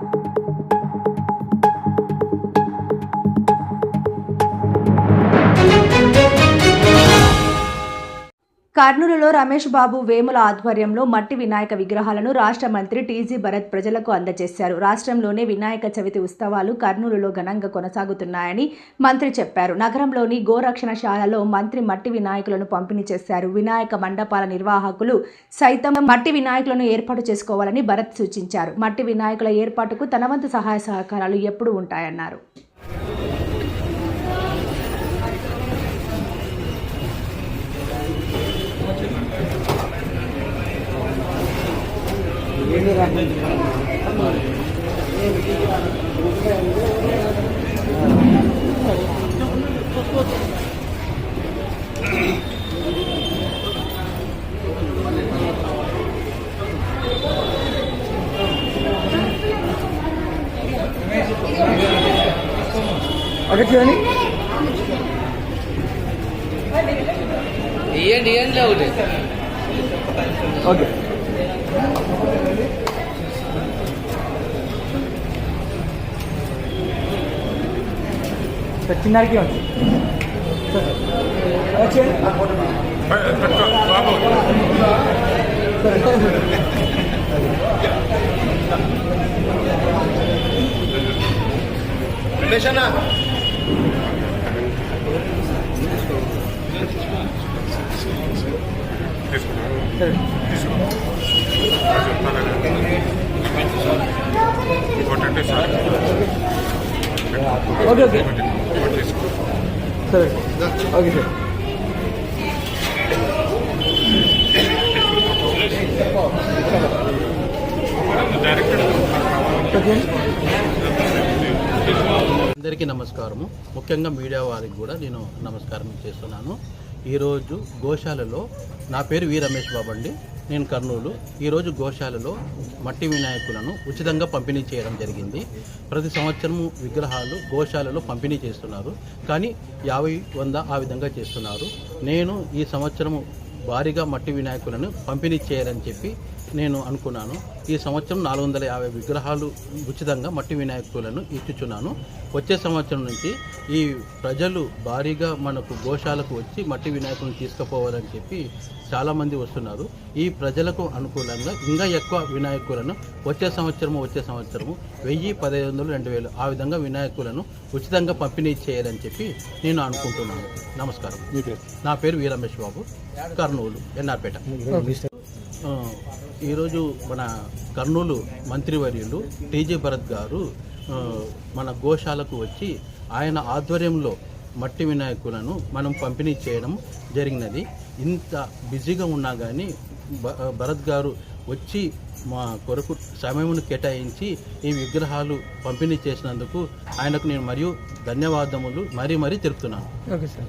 you కర్నూలులో రమేష్ బాబు వేముల ఆధ్వర్యంలో మట్టి వినాయక విగ్రహాలను రాష్ట్ర మంత్రి టీజీ భరత్ ప్రజలకు అందజేశారు. రాష్ట్రంలోనే వినాయక చవితి ఉత్సవాలు కర్నూలులో ఘనంగా కొనసాగుతున్నాయని మంత్రి చెప్పారు. నగరంలోని గోరక్షణశాలలో మంత్రి మట్టి వినాయకులను పంపిణీ చేశారు. వినాయక మండపాల నిర్వాహకులు సైతం మట్టి వినాయకులను ఏర్పాటు చేసుకోవాలని భరత్ సూచించారు. మట్టి వినాయకుల ఏర్పాటుకు తన వంతు సహాయ సహకారాలు ఎప్పుడూ ఉంటాయన్నారు. చూడండి. ఇవ్వండి ఇవ్వండి ఒకటి. ఓకే. చిన్నారికి ఉంది సార్ అలా చేయండి sir sir ఇంకోటంటే sir. Okay okay. Sir. Okay sir. అందరికీ నమస్కారము. ముఖ్యంగా మీడియా వారికి కూడా నేను నమస్కారం చేస్తున్నాను. ఈరోజు గోశాలలో నా పేరు వి రమేష్ బాబు అండి. నేను కర్నూలు. ఈరోజు గోశాలలో మట్టి వినాయకులను ఉచితంగా పంపిణీ చేయడం జరిగింది. ప్రతి సంవత్సరము విగ్రహాలు గోశాలలో పంపిణీ చేస్తున్నారు. కానీ యాభై వంద ఆ విధంగా చేస్తున్నారు. నేను ఈ సంవత్సరము భారీగా మట్టి వినాయకులను పంపిణీ చేయాలని చెప్పి నేను అనుకున్నాను. ఈ సంవత్సరం నాలుగు వందల యాభై విగ్రహాలు ఉచితంగా మట్టి వినాయకులను ఇచ్చుచున్నాను. వచ్చే సంవత్సరం నుంచి ఈ ప్రజలు భారీగా మనకు గోశాలకు వచ్చి మట్టి వినాయకులను తీసుకుపోవాలని చెప్పి చాలామంది వస్తున్నారు. ఈ ప్రజలకు అనుకూలంగా ఇంకా ఎక్కువ వినాయకులను వచ్చే సంవత్సరము వచ్చే సంవత్సరము వెయ్యి పదహైదు వందలు రెండు వేలు ఆ విధంగా వినాయకులను ఉచితంగా పంపిణీ చేయాలని చెప్పి నేను అనుకుంటున్నాను. నమస్కారం. నా పేరు వీరమేష్ బాబు కర్నూలు ఎన్ఆర్పేట ఈరోజు మన కర్నూలు మంత్రివర్యులు టీజీ భరత్ గారు మన గోశాలకు వచ్చి ఆయన ఆధ్వర్యంలో మట్టి వినాయకులను మనం పంపిణీ చేయడం జరిగినది. ఇంత బిజీగా ఉన్నా కానీ భ- భరత్ గారు వచ్చి మా కొరకు సమయమును కేటాయించి ఈ విగ్రహాలు పంపిణీ చేసినందుకు ఆయనకు నేను మరియు ధన్యవాదములు. మరీ మరీ తెలుపుతున్నాను ఓకే సార్.